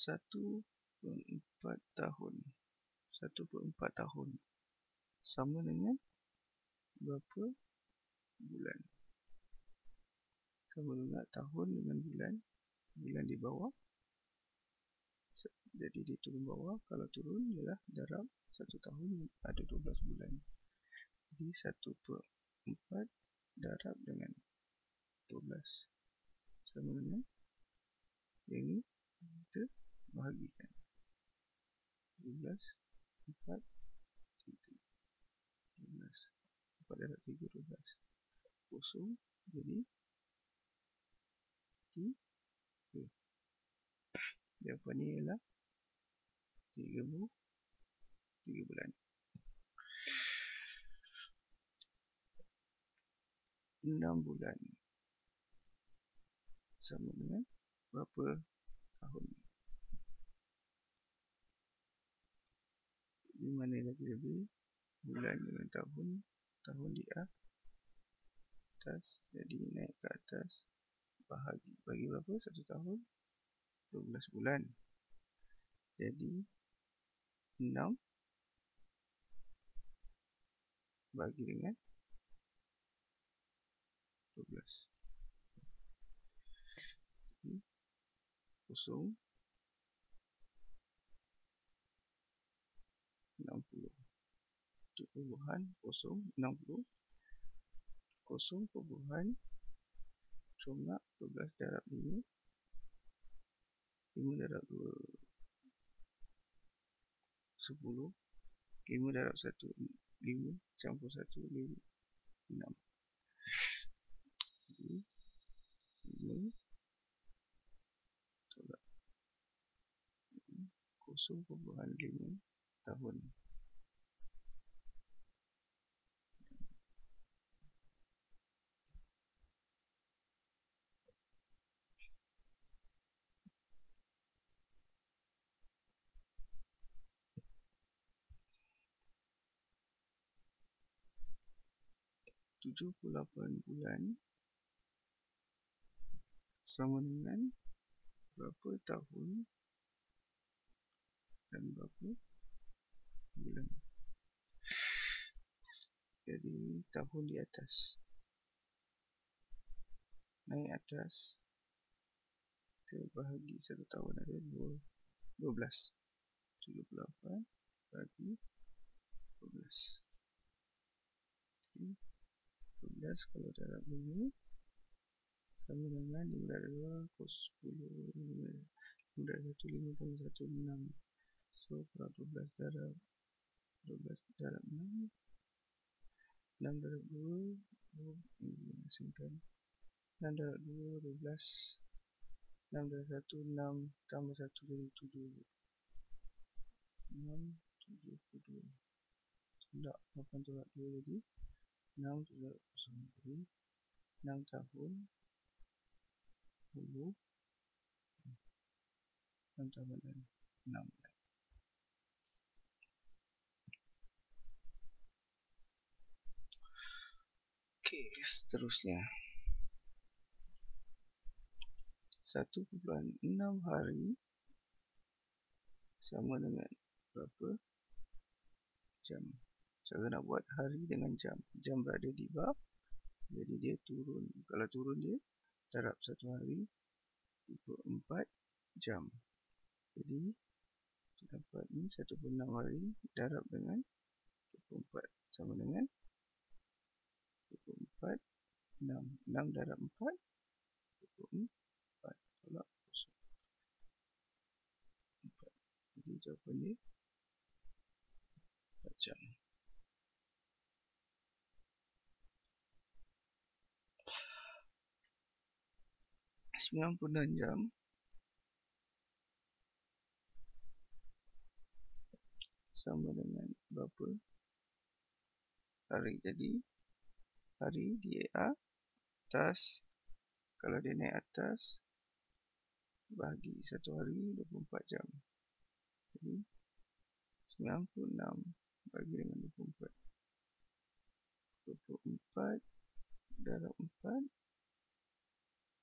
satu per empat tahun. Satu per empat tahun. Sama dengan berapa bulan? Sama dengan tahun dengan bulan. Bulan di bawah. Jadi dia turun bawah. Kalau turun ialah darab satu tahun ada 12 bulan. Jadi satu per empat darab dengan 12 sama dengan yang ni kita bahagikan 12 4 3 12 4 darab 3 12 kosong jadi 3 jawapan ialah 3 bu 3 bulan 6 bulan sama dengan berapa tahun di mana lagi lebih bulan dengan tahun. Tahun di atas. Jadi naik ke atas. Bahagi bagi berapa? Satu tahun? 12 bulan. Jadi 6 bagi dengan 12 kosong 60 tujuh perbuahan kosong 60 kosong perbuahan comak 12 darab 5 5 darab 2 10 5 darab 1 5 campur 1 5 6 5 kosong perbuahan lima tahun 78 bulan. Sama dengan berapa tahun dan berapa bulan. Jadi tahun di atas. Naik atas kita bahagi satu tahun ada 12 78 bagi 12 okay. 12 kalau darab ini sama dengan 502 kos 10 505 1 6 so kalau 12 darab 12 darab 6 6 darab 2 oh, ini asingkan 6 darab 2 12 6 darab 1 6 tambah satu jadi tujuh enam tujuh puluh dua tidak delapan tolak 2 jadi 6 tolak 0 jadi 6 tahun 10 6 tambah 6 6 Okey, seterusnya. 1.6 hari sama dengan berapa jam. Cara nak buat hari dengan jam. Jam berada di bawah. Jadi dia turun. Kalau turun dia darab satu hari ikut 4 jam. Jadi kita dapat ni 1.6 hari darab dengan 24 sama dengan 24 6 6 darab 4 24 tolak kosong 4 jadi jawapan dia 4 jam sembilan puluh enam jam. Sama dengan berapa? Hari jadi. Hari di atas. Kalau dia naik atas bagi satu hari 24 jam. Jadi 96 bagi dengan 24 24 darab 4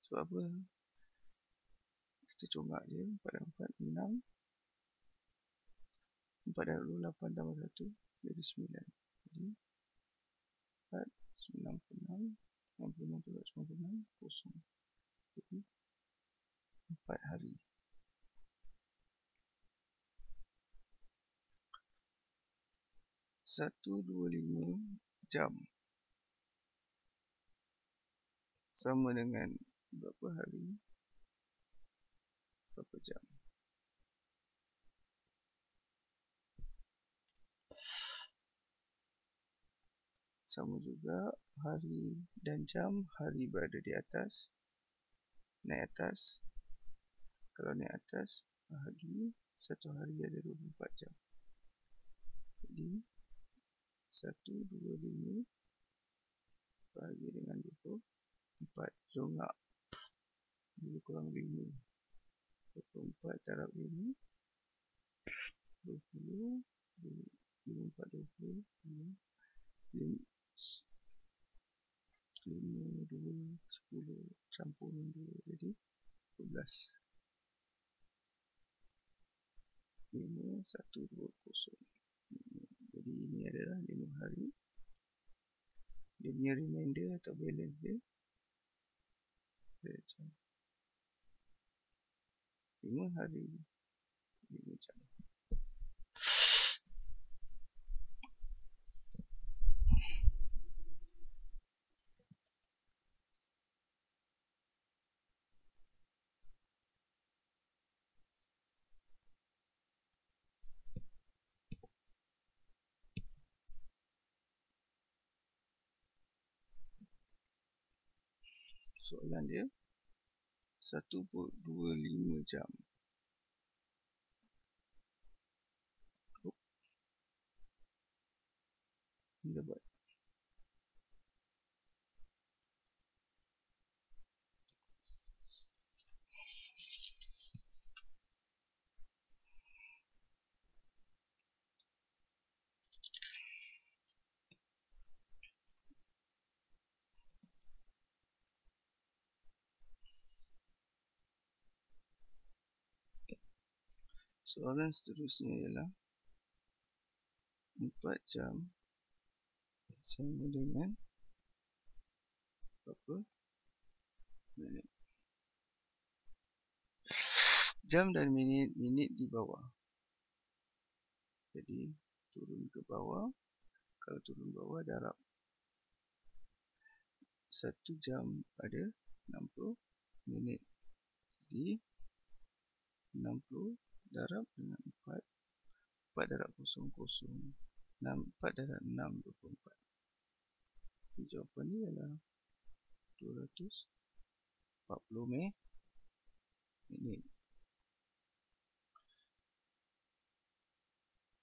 sebab apa kita congak je 4 dan 4 6 4 dan 2 8 tambah 1 jadi 9 jadi 4 96 66 tambah 96 kosong. Jadi 4 hari. Satu dua lima jam. Sama dengan berapa hari berapa jam. Sama juga hari dan jam hari berada di atas naik atas. Kalau naik atas bahagi satu hari ada 24 jam. Jadi satu, dua, lima Bagi dengan dua Empat Zongak Dua kurang lima Dua empat darab lima Dua puluh. Lima empat dua puluh Lima Lima dua Sepuluh Campur dua Jadi Dua belas Lima Satu dua kosong. Jadi ini adalah 5 hari. Dia punya remainder atau balance dia macam 5 hari 5 jam soalan dia 1.25 jam oh. Ini Soalan seterusnya ialah 4 jam sama dengan berapa minit. Jam dan minit, minit di bawah. Jadi turun ke bawah. Kalau turun bawah darab. Satu jam ada 60 minit. Jadi 60 darab dengan 4 4 darab 0 0 6 4 darab 6 24 Jadi jawapan ni adalah 240 meh minit.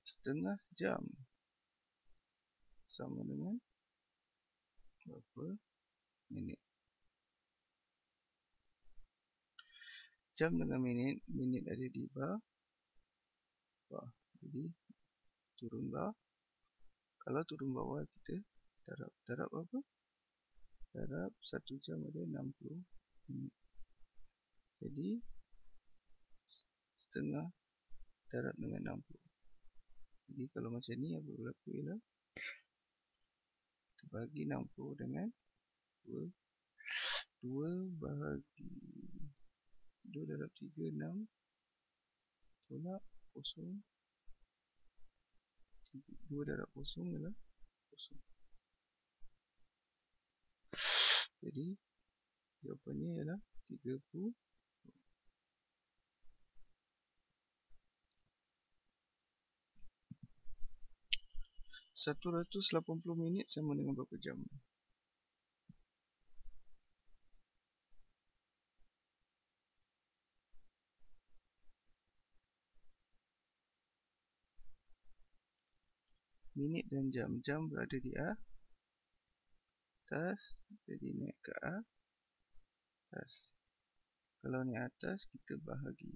Setengah jam. Sama dengan berapa minit? Jam dengan minit minit ada di bawah bawah. Jadi turun bawah. Kalau turun bawah kita darab darab apa? Darab 1 jam ada 60 minit. Jadi setengah darab dengan 60. Jadi kalau macam ni apa berlaku ialah kita bagi 60 dengan 2 2 bahagi 2 darab 3 6 tolak kosong. Dua darab kosong ialah kosong. Jadi jawapannya ialah 30 180 minit sama dengan berapa jam? Minit dan jam. Jam berada di atas. Jadi naik ke atas. Kalau naik atas kita bahagi.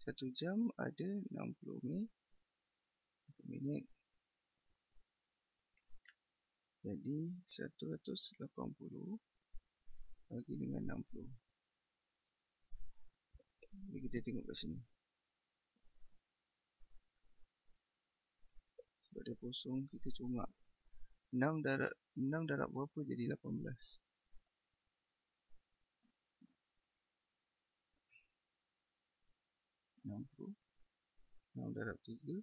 Satu jam ada 60 minit. Minit. Jadi 180 bagi dengan 60 kita tengok kat sini sebab dia kosong kita cuma 6 darab 6 darab berapa jadi 18 60 6 darab 3 18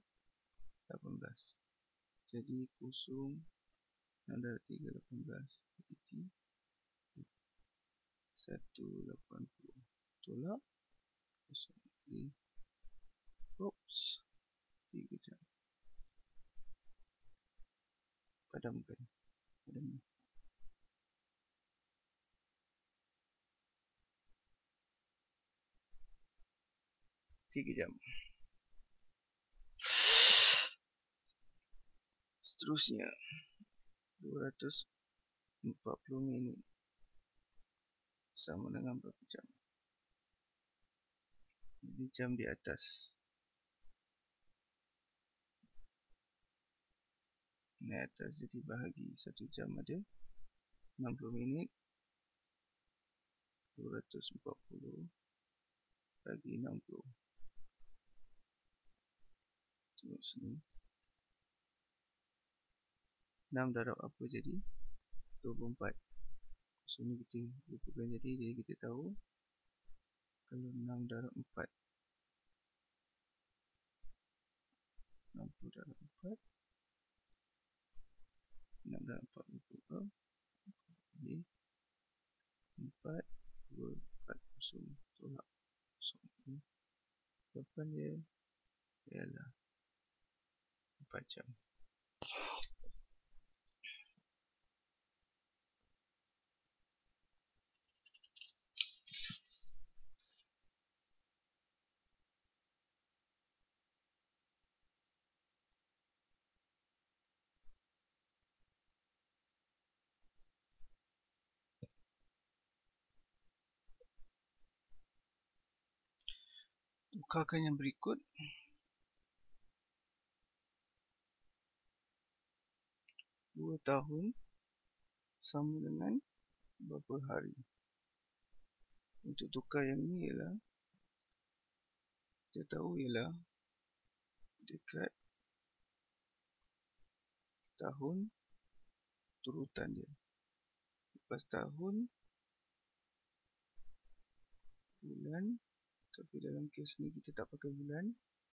jadi kosong 6 darab 3 18 jadi 180 tolak. Kosong. Lagi oops. 3 jam padamkan padamkan 3 jam seterusnya. 240 minit. Sama dengan berapa jam? Jadi jam di atas ni atas jadi bahagi 1 jam ada. 60 minit. 240 bagi 60 tengok sini. 6 darab apa jadi? 24 so ni kita lupakan jadi jadi kita tahu kalau 6 darab 4 60 darab 4 6 darab 4 berapa jadi 4 2 4 kosong. Tolak. Kosong. Jawapan dia ialah 4 jam tukarkan yang berikut dua tahun sama dengan berapa hari untuk tukar yang ni ialah kita tahu ialah dekat tahun turutan dia lepas tahun bulan tapi dalam kes ni kita tak pakai bulan